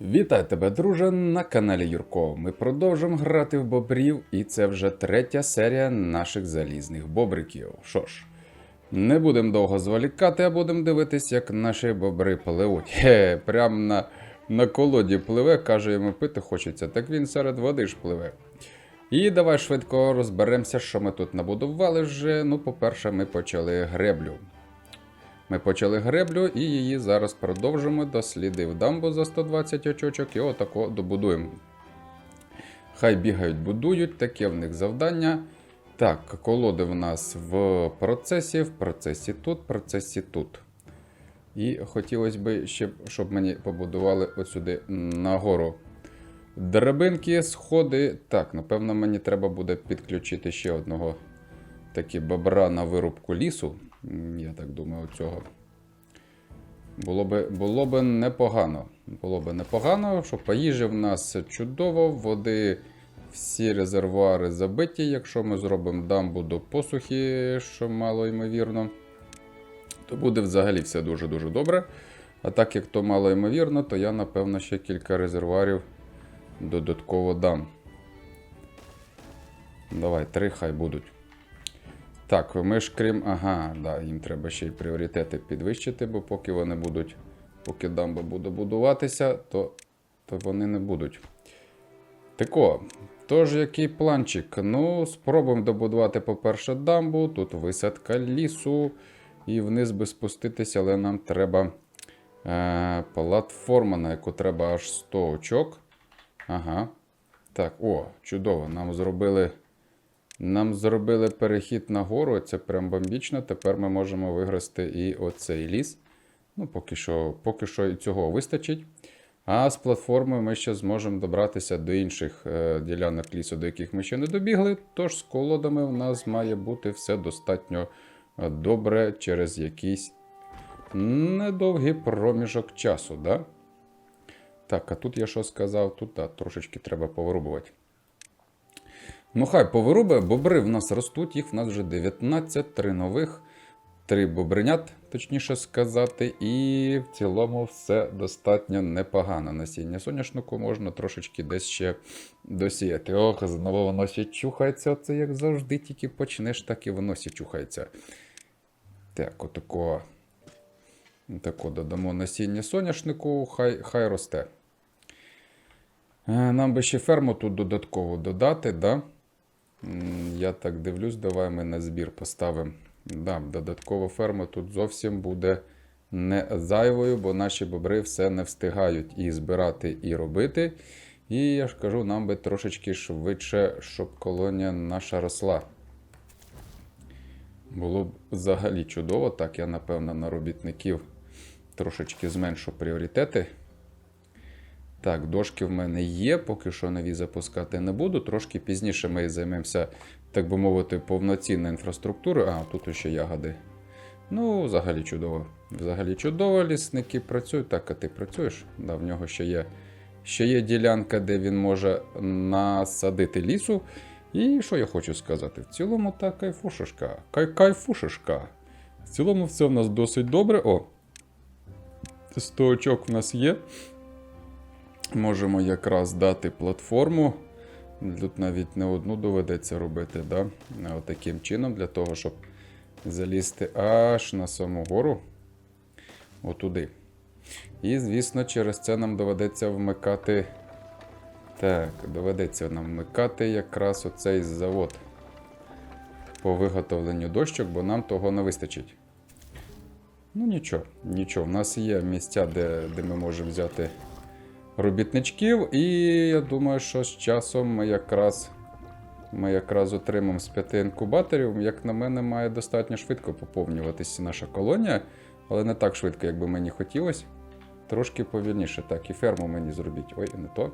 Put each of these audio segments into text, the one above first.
Вітаю тебе, друже, на каналі Юрко. Ми продовжуємо грати в бобрів, і це вже третя серія наших залізних бобриків. Що ж, не будемо довго зволікати, а будемо дивитись, як наші бобри пливуть. Хе, прям на, на колоді пливе, каже, йому пити хочеться, так він серед води ж пливе. І давай швидко розберемося, що ми тут набудували вже. Ну, по-перше, ми почали греблю. Ми почали греблю і її зараз продовжимо. Дослідив дамбу за 120 очочок і отако добудуємо. Хай бігають, будують, таке в них завдання. Так, колоди в нас в процесі, в процесі тут, в процесі тут. І хотілося б ще, щоб мені побудували отсюди нагору драбинки, сходи. Так, напевно, мені треба буде підключити ще одного такі бобра на вирубку лісу. Я так думаю, цього. Було би, було би непогано. Було би непогано, що по їжі в нас чудово, води всі резервуари забиті. Якщо ми зробимо дамбу до посухи, що мало ймовірно, то буде взагалі все дуже-дуже добре. А так як то мало ймовірно, то я, напевно, ще кілька резервуарів додатково дам. Давай, три хай будуть. Так, ми ж крім. Ага, да, їм треба ще й пріоритети підвищити, бо поки вони будуть, поки дамба буде будуватися, то, то вони не будуть. Тако, тож який планчик? Ну, спробуємо добудувати, по-перше, дамбу, тут висадка лісу, і вниз би спуститися, але нам треба е, платформа, на яку треба аж 100 очок. Ага. Так, о, чудово, нам зробили. Нам зробили перехід на гору, це прям бомбічно. Тепер ми можемо виграсти і оцей ліс. Ну, поки що, поки що і цього вистачить. А з платформою ми ще зможемо добратися до інших е, ділянок лісу, до яких ми ще не добігли. Тож з колодами в нас має бути все достатньо е, добре через якийсь недовгий проміжок часу. Да? Так, а тут я що сказав? Тут да, трошечки треба повирубувати. Ну, хай повируби, бобри в нас ростуть, їх в нас вже 19, 3 нових, 3 бобринят, точніше сказати, і в цілому все достатньо непогано. Насіння соняшнику можна трошечки десь ще досіяти. Ох, знову воно ще чухається. Це як завжди, тільки почнеш, так і воно ще чухається. Так, отако. Тако додамо насіння соняшнику, хай, хай росте. Е, Нам би ще ферму тут додатково додати, да? Я так дивлюсь, давай ми на збір поставимо. Да, додаткова ферма тут зовсім буде не зайвою, бо наші бобри все не встигають і збирати, і робити. І я ж кажу, нам би трошечки швидше, щоб колонія наша росла. Було б взагалі чудово. Так, я, напевно, на робітників трошечки зменшу пріоритети. Так, дошки в мене є, поки що нові запускати не буду. Трошки пізніше ми займемося, так би мовити, повноцінною інфраструктурою. А, тут ще ягоди. Ну, взагалі чудово. Взагалі чудово, лісники працюють. Так, а ти працюєш? Да, в нього ще є, ще є ділянка, де він може насадити лісу. І що я хочу сказати? В цілому та кайфушечка. Кай кайфушечка. В цілому все в нас досить добре. О! 100 очок в нас є. Можемо якраз дати платформу. Тут навіть не одну доведеться робити, да? Таким чином, для того, щоб залізти аж на саму гору. Отуди. І, звісно, через це нам доведеться вмикати. Так, доведеться нам вмикати якраз оцей завод по виготовленню дощок, бо нам того не вистачить. Ну нічого, нічого. В нас є місця, де, де ми можемо взяти робітничків, і я думаю, що з часом ми якраз, ми якраз отримаємо з п'яти інкубаторів. Як на мене, має достатньо швидко поповнюватися наша колонія, але не так швидко, як би мені хотілося. Трошки повільніше. Так, і ферму мені зробіть. Ой, не то.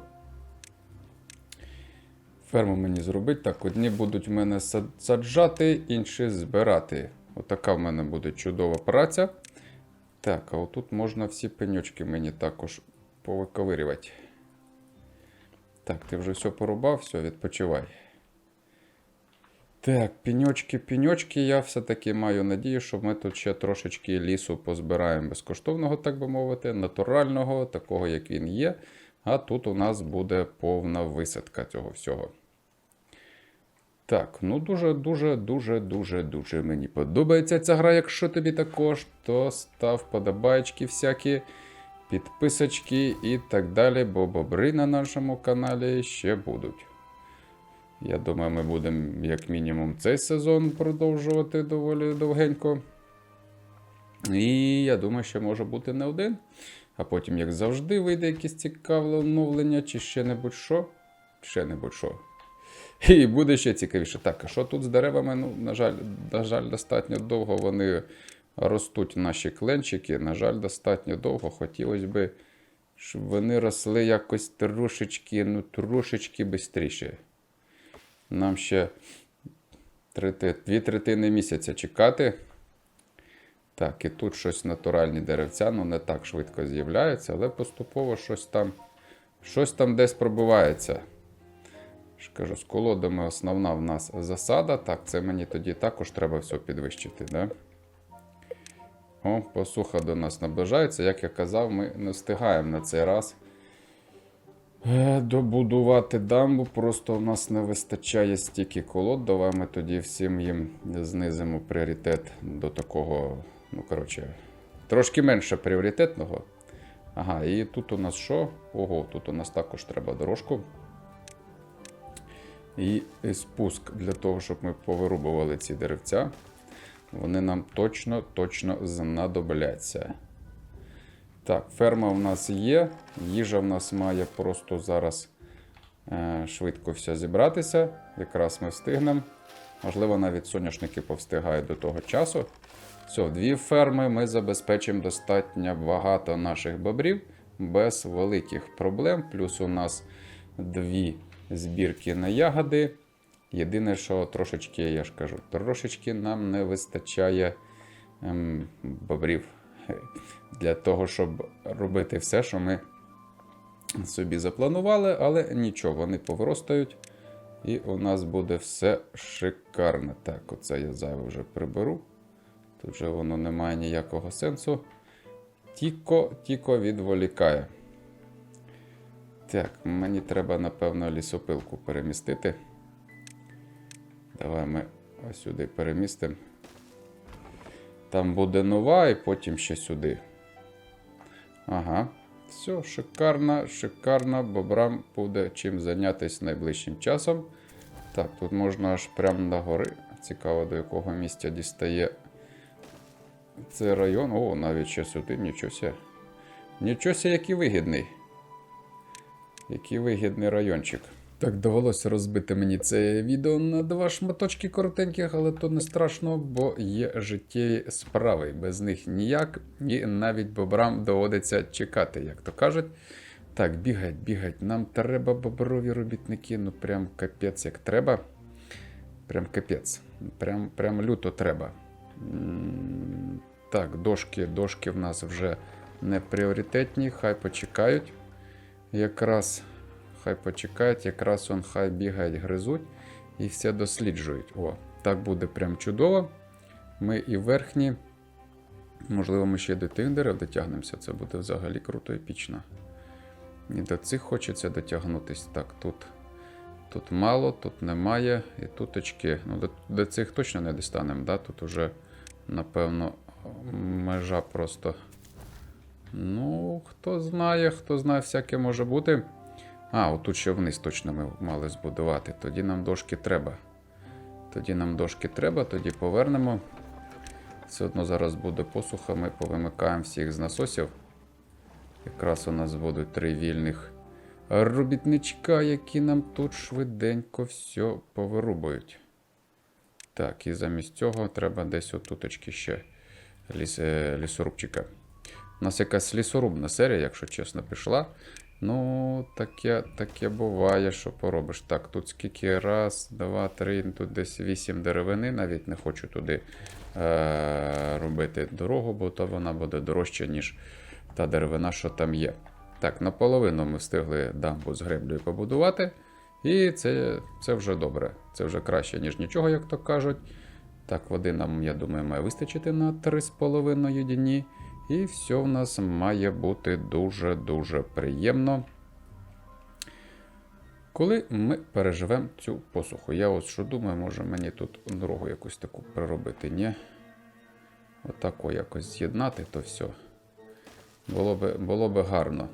Ферму мені зробить. Так, одні будуть в мене саджати, інші збирати. Отака в мене буде чудова праця. Так, а отут можна всі пеньочки мені також повиковирювати. Так, ти вже все порубав, все, відпочивай. Так, піньочки, піньочки. Я все-таки маю надію, що ми тут ще трошечки лісу позбираємо безкоштовного, так би мовити, натурального, такого, як він є. А тут у нас буде повна висадка цього всього. Так, ну дуже, дуже, дуже, дуже, дуже мені подобається ця гра. Якщо тобі також, то став подобаєчки всякі, підписочки і так далі, бо бобри на нашому каналі ще будуть. Я думаю, ми будемо як мінімум цей сезон продовжувати доволі довгенько. І я думаю, що може бути не один. А потім, як завжди, вийде якесь цікаве оновлення, чи ще небудь що. Ще небудь що. І буде ще цікавіше. Так, а що тут з деревами? Ну, на жаль, на жаль, достатньо довго вони ростуть наші кленчики. На жаль, достатньо довго. Хотілося б, щоб вони росли якось трошечки, ну, трошечки швидше. Нам ще трети- дві третини місяця чекати. Так, і тут щось натуральні деревця, ну не так швидко з'являються, але поступово щось там, щось там десь пробивається. кажу, з колодами основна в нас засада. Так, це мені тоді також треба все підвищити. Да? О, посуха до нас наближається. Як я казав, ми не встигаємо на цей раз е, добудувати дамбу. Просто в нас не вистачає стільки колод. Давай ми тоді всім їм знизимо пріоритет до такого, ну, коротше, трошки менше пріоритетного. Ага, і тут у нас що? Ого, тут у нас також треба дорожку. І спуск для того, щоб ми повирубували ці деревця. Вони нам точно, точно знадобляться. Так, ферма в нас є. Їжа в нас має просто зараз е, швидко все зібратися. Якраз ми встигнемо. Можливо, навіть соняшники повстигають до того часу. Все, дві ферми ми забезпечимо достатньо багато наших бобрів без великих проблем. Плюс у нас дві збірки на ягоди. Єдине, що трошечки, я ж кажу, трошечки нам не вистачає ем, бобрів для того, щоб робити все, що ми собі запланували, але нічого, вони повиростають. І у нас буде все шикарно. Так, оце я зайве вже приберу. Тут вже воно не має ніякого сенсу. Тіко, тіко відволікає. Так, мені треба, напевно, лісопилку перемістити. Давай ми ось сюди перемістимо. Там буде нова, і потім ще сюди. Ага. Все, шикарно, шикарно. Бобрам буде чим зайнятися найближчим часом. Так, тут можна аж прямо на гори. Цікаво, до якого місця дістає цей район. О, навіть ще сюди, нічого ся. Нічого ся, який вигідний. Який вигідний райончик. Так, довелося розбити мені це відео на два шматочки коротеньких, але то не страшно, бо є життєві справи. Без них ніяк, і навіть бобрам доводиться чекати, як то кажуть. Так, бігать, бігать. Нам треба боброві робітники, ну прям капець як треба. Прям капець. Прям, прям люто треба. Так, дошки, дошки в нас вже не пріоритетні, хай почекають. Якраз хай почекають, якраз он хай бігають, гризуть і все досліджують. О, так буде прям чудово. Ми і верхні, можливо, ми ще до тих дерев дотягнемося. Це буде взагалі круто епічно. І до цих хочеться дотягнутися. Так, тут, тут мало, тут немає. І тут очки. Ну, до, до цих точно не достанемо. Да? Тут уже, напевно, межа просто. Ну, хто знає, хто знає, всяке може бути. А, отут ще вниз точно ми мали збудувати. Тоді нам дошки треба. Тоді нам дошки треба, тоді повернемо. Все одно зараз буде посуха, ми повимикаємо всіх з насосів. Якраз у нас будуть три вільних робітничка, які нам тут швиденько все повирубують. Так, і замість цього треба десь отуточки ще ліс, е, лісорубчика. У нас якась лісорубна серія, якщо чесно, пішла. Ну, таке, таке буває, що поробиш. Так, тут скільки раз, два, три, тут десь вісім деревини. Навіть не хочу туди е- робити дорогу, бо то вона буде дорожча, ніж та деревина, що там є. Так, наполовину ми встигли дамбу з греблею побудувати. І це, це вже добре. Це вже краще, ніж нічого, як то кажуть. Так, води нам, я думаю, має вистачити на 3,5 дні. І все в нас має бути дуже-дуже приємно. Коли ми переживемо цю посуху, я от що думаю, може мені тут дорогу якусь таку приробити, ні? Отако якось з'єднати, то все. Було би, було би гарно.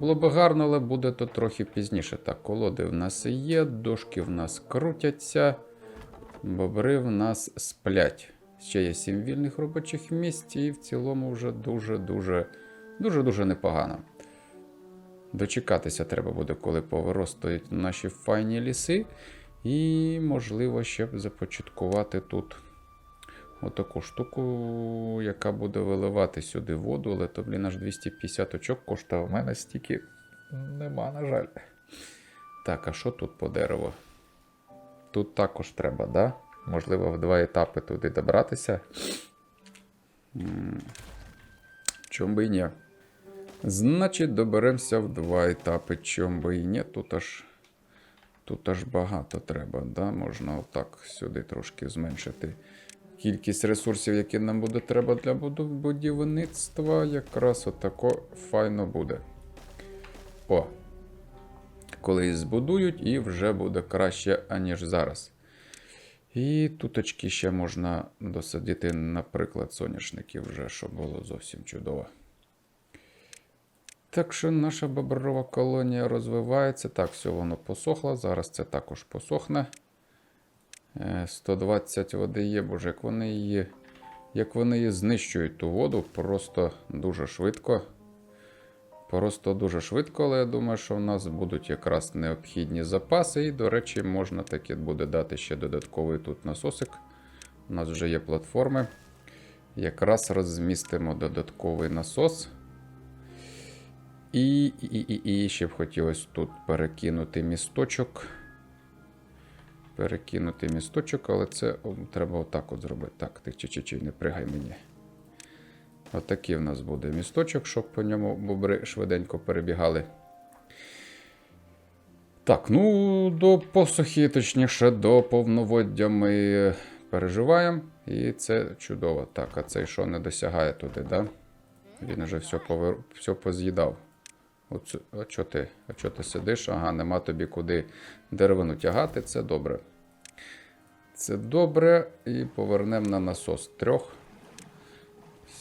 Було би гарно, але буде то трохи пізніше. Так, колоди в нас є, дошки в нас крутяться, бобри в нас сплять. Ще є сім вільних робочих місць, і в цілому вже дуже-дуже дуже-дуже непогано. Дочекатися треба буде, коли повиростають наші файні ліси. І, можливо, ще б започаткувати тут отаку штуку, яка буде виливати сюди воду, але то, блін, аж 250 очок коштує. У мене стільки нема, на жаль. Так, а що тут по дереву? Тут також треба, да? Можливо, в два етапи туди добратися. Чом би і ні. Значить, доберемося в два етапи. Чом би і ні. Тут аж, тут аж багато треба. Да? Можна отак сюди трошки зменшити кількість ресурсів, які нам буде треба для будівництва. Якраз отако файно буде. О. Коли збудують, і вже буде краще, аніж зараз. І туточки ще можна досадити, наприклад, соняшників вже, щоб було зовсім чудово. Так що наша боброва колонія розвивається. Так, все воно посохло. Зараз це також посохне. Е, 120 води є, боже, як вони її, як вони її знищують ту воду, просто дуже швидко. Просто дуже швидко, але я думаю, що в нас будуть якраз необхідні запаси. І, до речі, можна таки буде дати ще додатковий тут насосик. У нас вже є платформи. Якраз розмістимо додатковий насос. І, і, і, і ще б хотілося тут перекинути місточок. Перекинути місточок, але це треба отак от зробити. Так, ти чи, чи, чи не пригай мені. Отакий в нас буде місточок, щоб по ньому бобри швиденько перебігали. Так, ну до посухи, точніше, до повноводдя ми переживаємо. І це чудово. Так, а цей що не досягає туди, да? Він вже все, повер... все поз'їдав. Оце... А чо ти? А чо ти сидиш? Ага, нема тобі куди деревину тягати. Це добре. Це добре. І повернемо на насос трьох.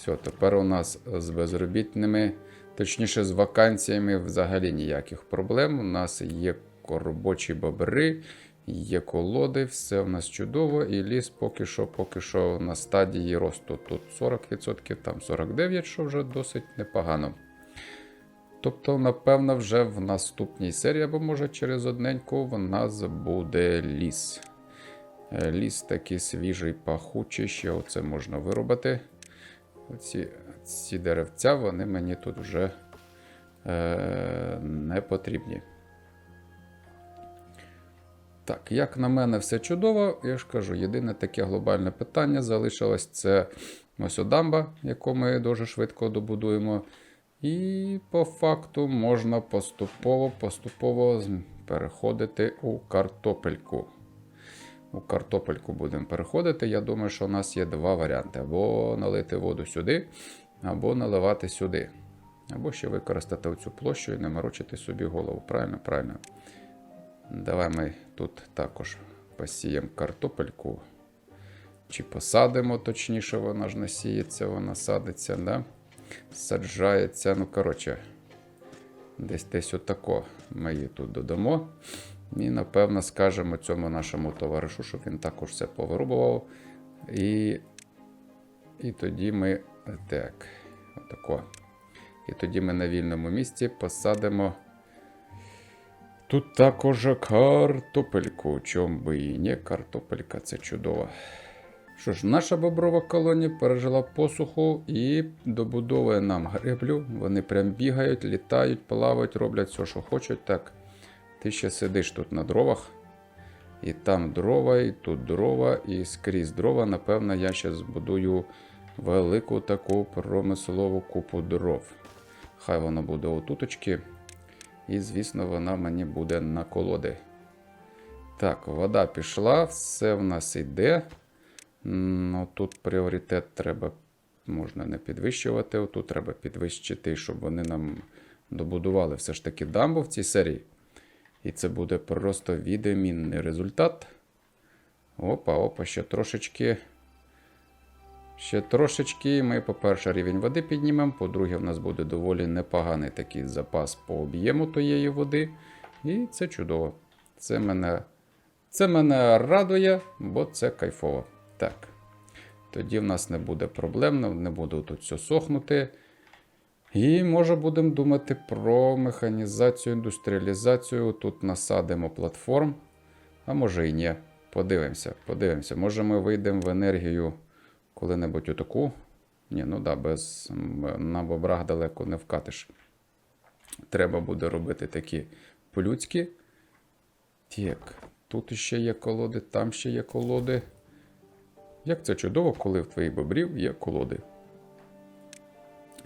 Все, тепер у нас з безробітними, точніше, з вакансіями взагалі ніяких проблем. У нас є робочі бобри, є колоди, все в нас чудово. І ліс поки що поки що на стадії росту. Тут 40%, там 49%, що вже досить непогано. Тобто, напевно, вже в наступній серії, або може через одненьку, в нас буде ліс. Е, Ліс такий свіжий, пахучий, ще оце можна виробити. Ці, ці деревця, вони мені тут вже е, не потрібні. Так, як на мене, все чудово. Я ж кажу, єдине таке глобальне питання залишилось це ось дамба, яку ми дуже швидко добудуємо. І по факту можна поступово поступово переходити у картопельку. У картопельку будемо переходити. Я думаю, що у нас є два варіанти: або налити воду сюди, або наливати сюди. Або ще використати оцю площу і не морочити собі голову. Правильно, правильно. Давай ми тут також посіємо картопельку. Чи посадимо, точніше, вона ж насіється, вона садиться, да? саджається. Ну, коротше, десь десь отако ми її тут додамо. І, напевно, скажемо цьому нашому товаришу, щоб він також все повирубував. І, і тоді ми. Так, отако. І тоді ми на вільному місці посадимо. Тут також картопельку. Чом би і не картопелька, це чудово. Що ж, наша боброва колонія пережила посуху і добудовує нам греблю. Вони прям бігають, літають, плавають, роблять все, що хочуть. Так, ти ще сидиш тут на дровах. І там дрова, і тут дрова, і скрізь дрова. Напевно, я ще збудую велику таку промислову купу дров. Хай воно буде отуточки. І, звісно, вона мені буде на колоди. Так, вода пішла, все в нас йде. Ну, тут пріоритет треба, можна не підвищувати. Тут треба підвищити, щоб вони нам добудували все ж таки дамбу в цій серії. І це буде просто відмінний результат. Опа, опа, ще трошечки. Ще трошечки. Ми, по-перше, рівень води піднімемо. По-друге, в нас буде доволі непоганий такий запас по об'єму тієї води. І це чудово. Це мене, це мене радує, бо це кайфово. Так. Тоді в нас не буде проблем, не буде тут все сохнути. І може будемо думати про механізацію, індустріалізацію. Тут насадимо платформ. А може і ні. Подивимося, подивимося. Може ми вийдемо в енергію коли-небудь отаку. Ні, ну да, без на бобрах далеко не вкатиш. Треба буде робити такі по-людськи. Так, тут ще є колоди, там ще є колоди. Як це чудово, коли в твоїх бобрів є колоди.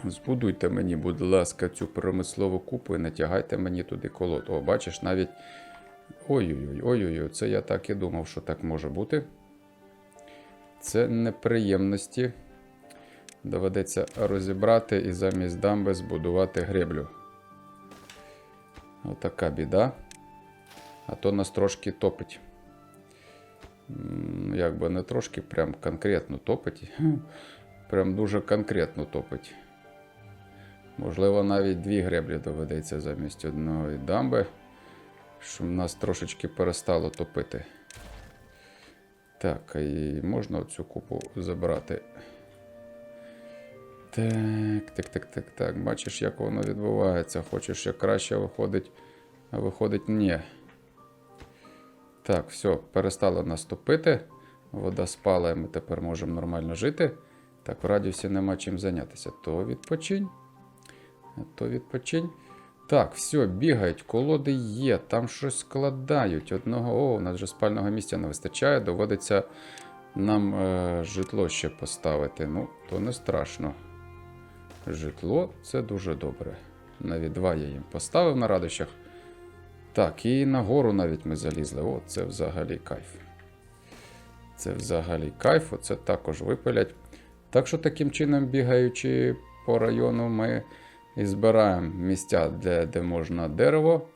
Збудуйте мені, будь ласка, цю промислову купу і натягайте мені туди колод. О, бачиш, навіть. Ой-ой-ой, ой-ой-ой, це я так і думав, що так може бути. Це неприємності. Доведеться розібрати і замість дамби збудувати греблю. Отака біда. А то нас трошки топить. М, Як би не трошки, прям конкретно топить. Прям дуже конкретно топить. Можливо, навіть дві греблі доведеться замість одної дамби, щоб нас трошечки перестало топити. Так, і можна цю купу забрати. Так, так, так, так, так. Бачиш, як воно відбувається. Хочеш, як краще виходить, а виходить ні. Так, все, перестало нас топити. Вода спала, і ми тепер можемо нормально жити. Так, в радіусі нема чим зайнятися. То відпочинь. То відпочинь. Так, все, бігають, колоди є, там щось складають. Одного, о, у нас вже спального місця не вистачає, доводиться нам е, житло ще поставити. Ну, то не страшно. Житло це дуже добре. Навіть два я їм поставив на радощах. Так, і на гору навіть ми залізли. О, це взагалі кайф. Це взагалі кайф, оце також випилять. Так що таким чином, бігаючи по району, ми і збираємо місця, де, де можна дерево.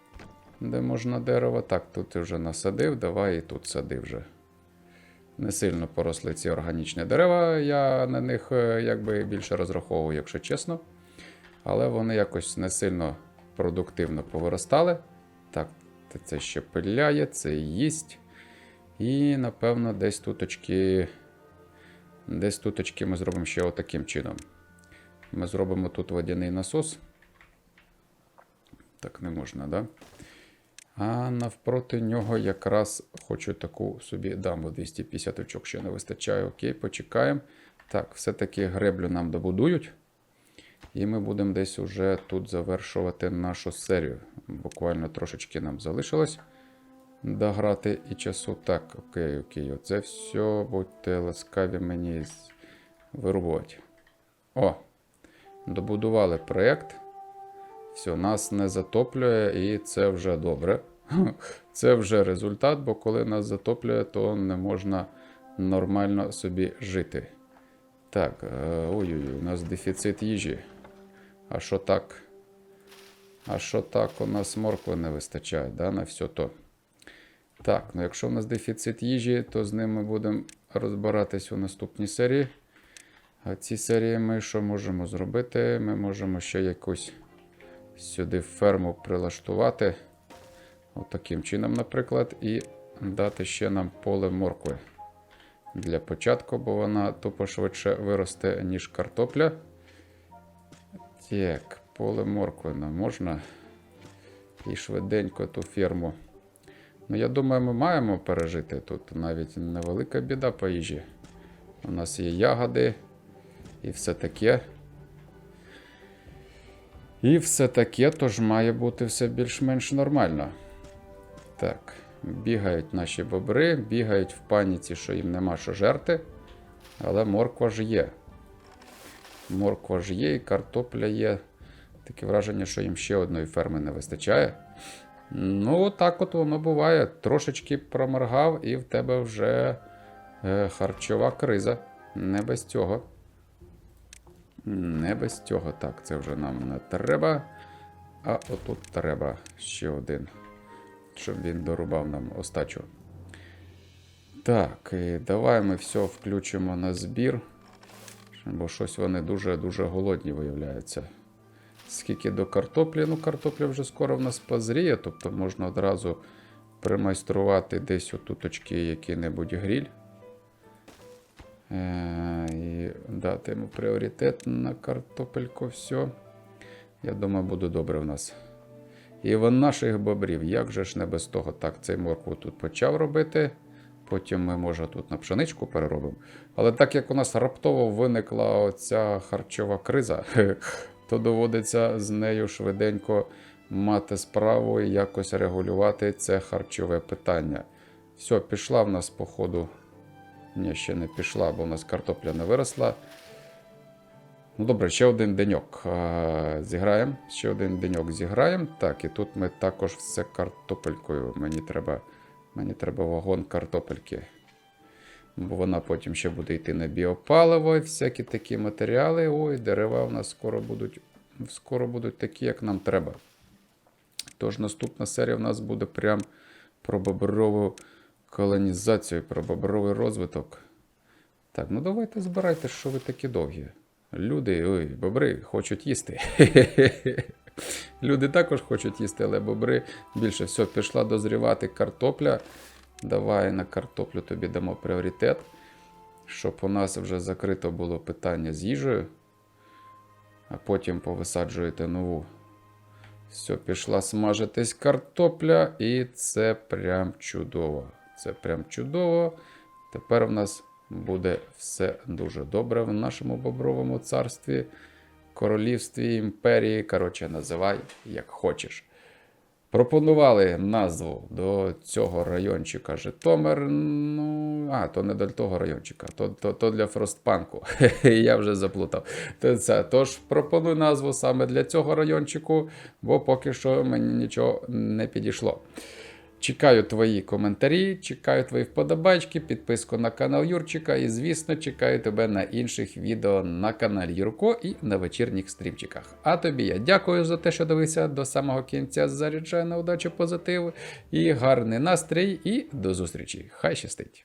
Де можна дерево. Так, тут ти вже насадив, давай і тут сади вже. Не сильно поросли ці органічні дерева. Я на них е, якби більше розраховую, якщо чесно. Але вони якось не сильно продуктивно повиростали. Так, це ще пиляє, це їсть. І, напевно, десь туточки. Десь туточки ми зробимо ще отаким чином. Ми зробимо тут водяний насос. Так не можна, да? А навпроти нього якраз хочу таку собі дамбу 250 очок ще не вистачає. Окей, почекаємо. Так, все-таки греблю нам добудують. І ми будемо десь уже тут завершувати нашу серію. Буквально трошечки нам залишилось дограти і часу. Так, окей, окей. Оце все, будьте ласкаві мені вирубувати. О! Добудували проєкт. Все, нас не затоплює, і це вже добре. Це вже результат, бо коли нас затоплює, то не можна нормально собі жити. Так, е, ой-ой, у нас дефіцит їжі. А що так? А що так? У нас моркви не вистачає, да, на все то. Так, ну якщо у нас дефіцит їжі, то з ним ми будемо розбиратись у наступній серії. А в цій серії ми що можемо зробити? Ми можемо ще якусь сюди ферму прилаштувати. Отаким чином, наприклад, і дати ще нам поле моркви. Для початку, бо вона тупо швидше виросте, ніж картопля. Так, поле моркви нам можна. І швиденько ту ферму. Ну, я думаю, ми маємо пережити тут навіть невелика біда по їжі. У нас є ягоди і все таке. І все таке, тож має бути все більш-менш нормально. Так, бігають наші бобри, бігають в паніці, що їм нема що жерти. Але морква ж є. Морква ж є і картопля є. Таке враження, що їм ще одної ферми не вистачає. Ну, так от воно буває. Трошечки проморгав, і в тебе вже е, харчова криза. Не без цього. Не без цього. Так, це вже нам не треба. А отут треба ще один щоб він дорубав нам остачу. Так, і давай ми все включимо на збір. Бо щось вони дуже-дуже голодні виявляються. Скільки до картоплі? Ну, картопля вже скоро в нас позріє, тобто можна одразу примайструвати десь отуточки який-небудь гріль. Е, і дати йому пріоритет на картопельку. Все. Я думаю, буде добре в нас. І в наших бобрів, як же ж не без того? Так, цей моркву тут почав робити. Потім ми, може, тут на пшеничку переробимо. Але так як у нас раптово виникла оця харчова криза, то доводиться з нею швиденько мати справу і якось регулювати це харчове питання. Все, пішла в нас, походу. Ні, ще не пішла, бо у нас картопля не виросла. Ну добре, ще один деньок зіграємо. Ще один деньок зіграємо. Так, і тут ми також все картопелькою. Мені треба, мені треба вагон картопельки. Бо вона потім ще буде йти на біопаливо і всякі такі матеріали. Ой, дерева у нас скоро будуть, скоро будуть такі, як нам треба. Тож наступна серія в нас буде прям про боброву колонізацію, про бобровий розвиток. Так, ну давайте збирайте, що ви такі довгі. Люди, ой, бобри хочуть їсти. Люди також хочуть їсти, але бобри більше все, пішла дозрівати картопля. Давай на картоплю тобі дамо пріоритет, щоб у нас вже закрито було питання з їжею, а потім повисаджуєте нову. Все, пішла смажитись картопля, і це прям чудово. Це прям чудово. Тепер в нас буде все дуже добре в нашому бобровому царстві, королівстві, імперії. Коротше, називай як хочеш. Пропонували назву до цього райончика Житомир. Ну, а, то не до того райончика, то, то, то для Фростпанку. Я вже заплутав. Це, тож пропоную назву саме для цього райончику, бо поки що мені нічого не підійшло. Чекаю твої коментарі, чекаю твої вподобайки, підписку на канал Юрчика і, звісно, чекаю тебе на інших відео на каналі Юрко і на вечірніх стрімчиках. А тобі я дякую за те, що дивився до самого кінця. Заряджаю на удачу позитив і гарний настрій. І до зустрічі. Хай щастить!